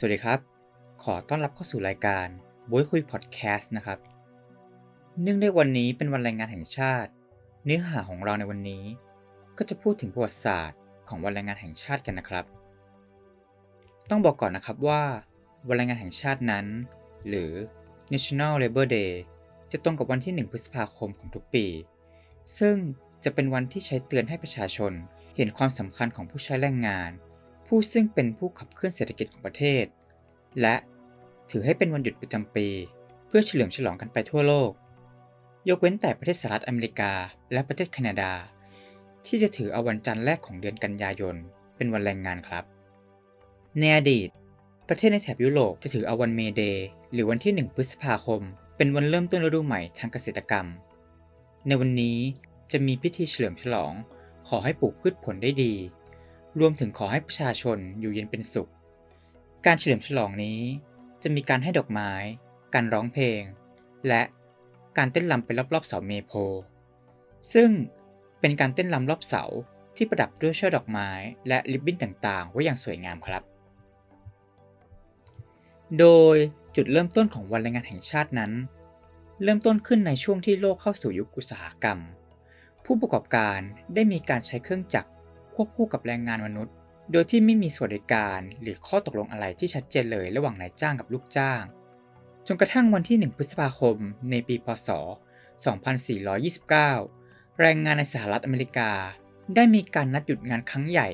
สวัสดีครับ ขอต้อนรับเข้าสู่รายการบอยคุยพอดแคสต์นะครับ เนื่องในวันนี้เป็นวันแรงงานแห่งชาติ เนื้อหาของเราในวันนี้ ก็จะพูดถึงประวัติศาสตร์ของวันแรงงานแห่งชาติกันนะครับ ต้องบอกก่อนนะครับว่า วันแรงงานแห่งชาตินั้น หรือ National Labor Day จะตรงกับวันที่ 1 พฤษภาคมของทุกปี ซึ่งจะเป็นวันที่ใช้เตือนให้ประชาชนเห็นความสำคัญของผู้ใช้แรงงาน ผู้ซึ่งเป็นผู้ขับเคลื่อนเศรษฐกิจของประเทศ และถือให้เป็นวันหยุดประจำปี เพื่อเฉลิมฉลองกันไปทั่วโลก ยกเว้นแต่ประเทศสหรัฐอเมริกา และประเทศแคนาดา ที่จะถือเอาวันจันทร์แรกของเดือนกันยายน เป็นวันแรงงานครับ ในอดีต ประเทศในแถบยุโรปจะถือเอาวันเมเดย์หรือวันที่ 1 พฤษภาคม เป็นวันเริ่มต้นฤดูใหม่ทางเกษตรกรรม ในวันนี้จะมีพิธีเฉลิมฉลอง ขอให้ปลูกพืชผลได้ดี รวมถึงขอให้ประชาชนอยู่เย็นเป็นสุข การเฉลิมฉลองนี้จะมีการให้ดอกไม้ การร้องเพลง และการเต้นรำไปรอบๆเสาเมโพ ซึ่งเป็นการเต้นรำรอบเสาที่ประดับด้วยช่อดอกไม้และริบบิ้นต่างๆ ไว้อย่างสวยงามครับ โดยจุดเริ่มต้นของวันแรงงานแห่งชาตินั้น เริ่มต้นขึ้นในช่วงที่โลกเข้าสู่ยุคอุตสาหกรรม ผู้ประกอบการได้มีการใช้เครื่องจักร ควบคู่กับแรงงานมนุษย์ โดยที่ไม่มีสวัสดิการหรือข้อตกลงอะไรที่ชัดเจนเลยระหว่างนายจ้างกับลูกจ้าง จนกระทั่งวันที่ 1 พฤษภาคม ในปี พศ 2429 แรงงานในสหรัฐอเมริกา ได้มีการนัดหยุดงานครั้งใหญ่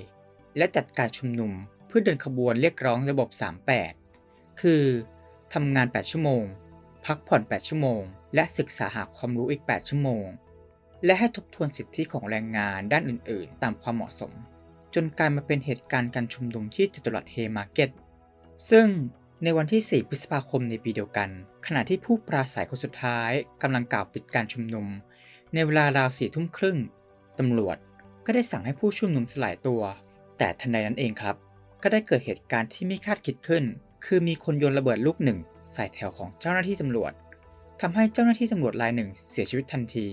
และจัดการชุมนุมเพื่อเดินขบวนเรียกร้องระบบ 38 คือทำงาน 8 ชั่วโมง พักผ่อน 8 ชั่วโมง และศึกษาหาความรู้อีก 8 ชั่วโมง และให้ทบทวนสิทธิของแรงงานด้านอื่น ๆ ตามความเหมาะสม จนกลายมาเป็นเหตุการณ์การชุมนุมที่จตุรัสเฮมาร์เก็ต ซึ่งในวันที่ 4 พฤษภาคมในปีเดียวกัน ขณะที่ผู้ปราศัยคนสุดท้ายกำลังกล่าวปิดการชุมนุม ในเวลาราวสี่ทุ่มครึ่งตำรวจก็ได้สั่งให้ผู้ชุมนุมสลายตัว แต่ทันใดนั้นเองครับ ก็ได้เกิดเหตุการณ์ที่ไม่คาดคิดขึ้น คือมีคนโยนระเบิดลูกหนึ่งใส่แถวของเจ้าหน้าที่ตำรวจทำให้เจ้าหน้าที่ตำรวจรายหนึ่งเสียชีวิตทันที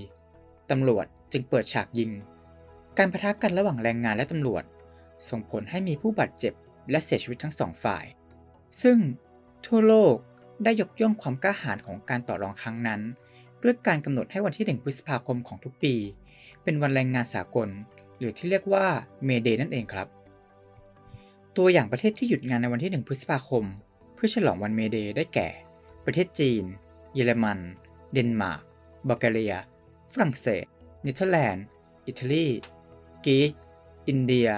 ตำรวจจึงเปิดฉากยิง การประทะกันระหว่างแรงงานและตำรวจ ส่งผลให้มีผู้บาดเจ็บและเสียชีวิตทั้งสองฝ่าย ซึ่งทั่วโลกได้ยกย่องความกล้าหาญของการต่อรองครั้งนั้น ด้วยการกำหนดให้วันที่ 1 พฤษภาคมของทุกปี เป็นวันแรงงานสากล หรือที่เรียกว่าเมเดย์นั่นเองครับ ตัวอย่างประเทศที่หยุดงานในวันที่ 1 พฤษภาคม เพื่อฉลองวันเมเดย์ได้แก่ ประเทศจีน เยอรมัน เดนมาร์ก บัลแกเรีย ฝรั่งเศส เนเธอร์แลนด์ อิตาลี กรีซ อินเดีย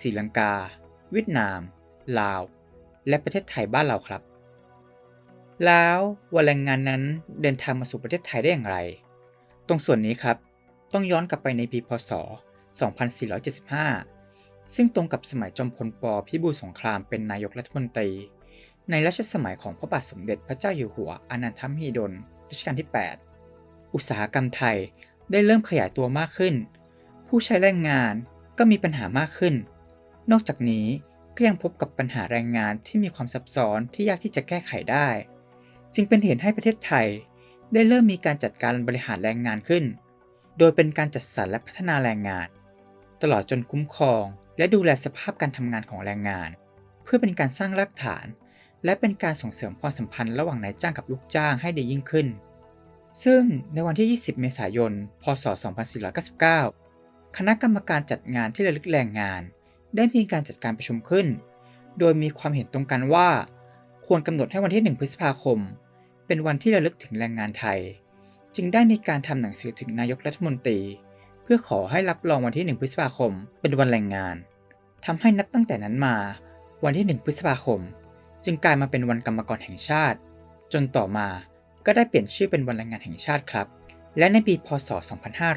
ศรีลังกา เวียดนาม ลาว และประเทศไทยบ้านเราครับ แล้ววันแรงงานนั้นเดินทางมาสู่ประเทศไทยได้อย่างไร ตรงส่วนนี้ครับ ต้องย้อนกลับไปในปีพศ 2475 ซึ่งตรงกับสมัยจอมพลปพิบูลสงครามเป็นนายกรัฐมนตรี ในรัชสมัยของพระบาทสมเด็จพระเจ้าอยู่หัวอนันทมหิดลรัชกาลที่ 8 อุตสาหกรรมไทยได้เริ่มขยายตัวมากขึ้น ผู้ใช้แรงงานก็มีปัญหามากขึ้น นอกจากนี้ก็ยังพบกับปัญหาแรงงานที่มีความซับซ้อนที่ยากที่จะแก้ไขได้ จึงเป็นเหตุให้ประเทศไทย ได้เริ่มมีการจัดการบริหารแรงงานขึ้น โดยเป็นการจัดสรรและพัฒนาแรงงาน ตลอดจนคุ้มครอง และดูแลสภาพการทำงานของแรงงาน เพื่อเป็นการสร้างรากฐาน และเป็นการส่งเสริมความสัมพันธ์ระหว่างนายจ้างกับลูกจ้างให้ดียิ่งขึ้น ซึ่งในวันที่ 20 เมษายน พศ 2499 คณะกรรมการจัดงานที่ระลึกแรงงาน ได้มีการจัดการประชุมขึ้น โดยมีความเห็นตรงกันว่า ควรกำหนดให้วันที่ 1 พฤษภาคม เป็นวันที่ระลึกถึงแรงงานไทย จึงได้มีการทำหนังสือถึงนายกรัฐมนตรี เพื่อขอให้รับรองวันที่ 1 พฤษภาคม เป็นวันแรงงานทำให้นับตั้งแต่นั้นมา วันที่ 1 พฤษภาคม จึงกลายมาเป็นวันกรรมกรแห่งชาติ จนต่อมา ก็ได้เปลี่ยนชื่อเป็นวันแรงงานแห่งชาติครับ และในปีพศ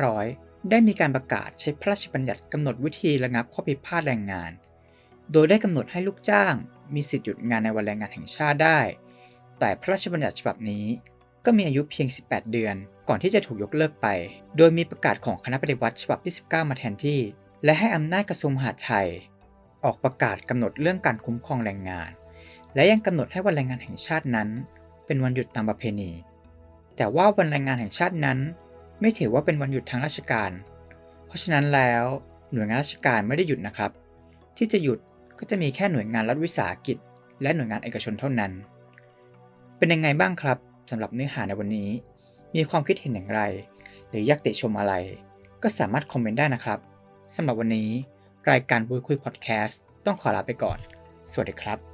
2500 ได้มีการประกาศใช้พระราชบัญญัติกำหนดวิธีระงับข้อพิพาทแรงงาน โดยได้กำหนดให้ลูกจ้าง มีสิทธิหยุดงานในวันแรงงานแห่งชาติได้ แต่พระราชบัญญัติฉบับนี้ ก็มีอายุเพียง 18 เดือน ก่อนที่จะถูกยกเลิกไป โดยมีประกาศของคณะปฏิวัติฉบับที่ 19 มาแทนที่ และให้อำนาจกระทรวงมหาดไทย ออกประกาศกำหนดเรื่องการคุ้มครองแรงงาน และยังกำหนดให้วันแรงงานแห่งชาตินั้น เป็นวันหยุดตามประเพณี แต่ว่าวันแรงงานแห่งชาตินั้น ไม่ถือว่าเป็นวันหยุดทางราชการ เพราะฉะนั้นแล้วหน่วยงานราชการไม่ได้หยุดนะครับ ที่จะหยุดก็จะมีแค่หน่วยงานรัฐวิสาหกิจ และหน่วยงานเอกชนเท่านั้น เป็นยังไงบ้างครับสำหรับเนื้อหาในวันนี้ มีความคิดเห็นอย่างไร หรืออยากติชมอะไร ก็สามารถคอมเมนต์ได้นะครับสำหรับวันนี้ รายการบุยคุยพอดแคสต์ต้องขอลาไปก่อน สวัสดีครับ